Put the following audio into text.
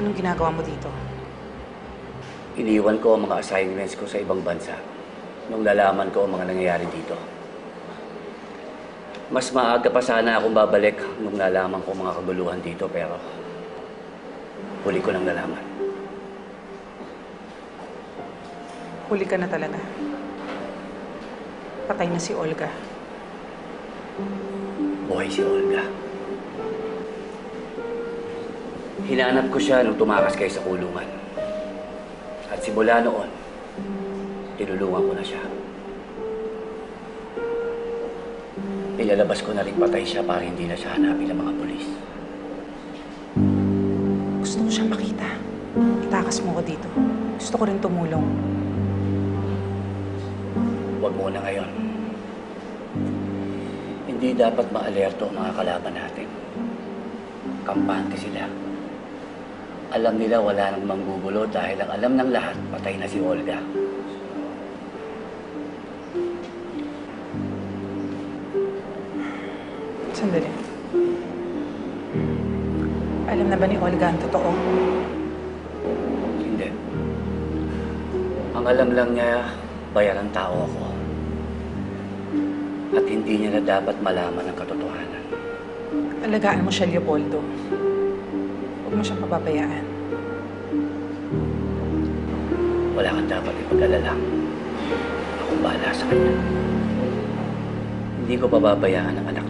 Anong ginagawa mo dito? Iniwan ko ang mga assignments ko sa ibang bansa nung lalaman ko ang mga nangyayari dito. Mas maaga pa sana akong babalik nung nalaman ko mga kaguluhan dito pero huli ko nang nalaman. Huli ka na talaga. Patay na si Olga. Buhay si Olga. Hinanap ko siya nung tumakas kayo sa kulungan. At simula noon, tinulungan ko na siya. Ilalabas ko na rin patay siya para hindi na siya hanapin ng mga polis. Gusto ko siyang makita. Itakas mo ko dito. Gusto ko rin tumulong. Huwag muna ngayon. Hindi dapat maalerto ang mga kalaban natin. Kampante sila. Alam nila wala nang manggugulo dahil ang alam ng lahat, patay na si Olga. Sandali. Alam na ba ni Olga ang totoo? Hindi. Ang alam lang niya, bayaran tao ako. At hindi niya na dapat malaman ang katotohanan. Alagaan mo siya, Leopoldo. Huwag mo siyang pababayaan. Wala kang dapat ipag-alala. Akong bahala sa kanya. Hindi ko pababayaan ang anak